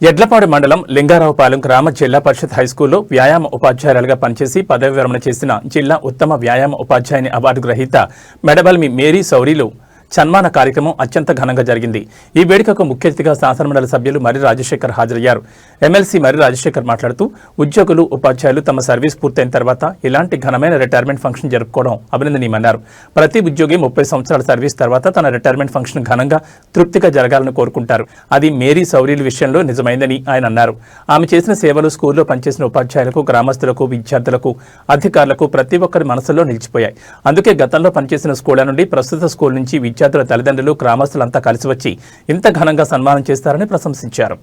ఎడ్లపాడు మండలం లింగారావుపాలెం గ్రామ జిల్లా పరిషత్ హైస్కూల్లో వ్యాయామ ఉపాధ్యాయులుగా పనిచేసి పదవి విరమణ చేసిన జిల్లా ఉత్తమ వ్యాయామ ఉపాధ్యాయుని అవార్డు గ్రహీత మెడబల్మి మేరీ సౌరీలు సన్మాన కార్యక్రమం అత్యంత ఘనంగా జరిగింది. ఈ వేడుకకు ముఖ్య అతిథిగా శాసనమండలి సభ్యులు మర్రి రాజశేఖర్ హాజరయ్యారు. ఎమ్మెల్సీ మర్రి రాజశేఖర్ మాట్లాడుతూ ఉద్యోగులు ఉపాధ్యాయులు తమ సర్వీస్ పూర్తయిన తర్వాత ఇలాంటి ఘనమైన రిటైర్మెంట్ ఫంక్షన్ జరుపుకోవడం అభినందనీయమన్నారు. ప్రతి ఉద్యోగి ముప్పై సంవత్సరాల సర్వీస్ తర్వాత తన రిటైర్మెంట్ ఫంక్షన్ ఘనంగా తృప్తిగా జరగాలని కోరుకుంటారు. అది మేరీ సౌరీల విషయంలో నిజమైందని ఆయన అన్నారు. ఆమె చేసిన సేవలు స్కూల్లో పనిచేసిన ఉపాధ్యాయులకు గ్రామస్తులకు విద్యార్థులకు అధికారులకు ప్రతి ఒక్కరి మనసులో నిలిచిపోయాయి. అందుకే గతంలో పనిచేసిన స్కూళ్ళ నుండి ప్రస్తుత స్కూల్ నుంచి విద్యార్థుల తల్లిదండ్రులు గ్రామస్తులంతా కలిసి వచ్చి ఇంత ఘనంగా సన్మానం చేస్తారని ప్రశంసించారు.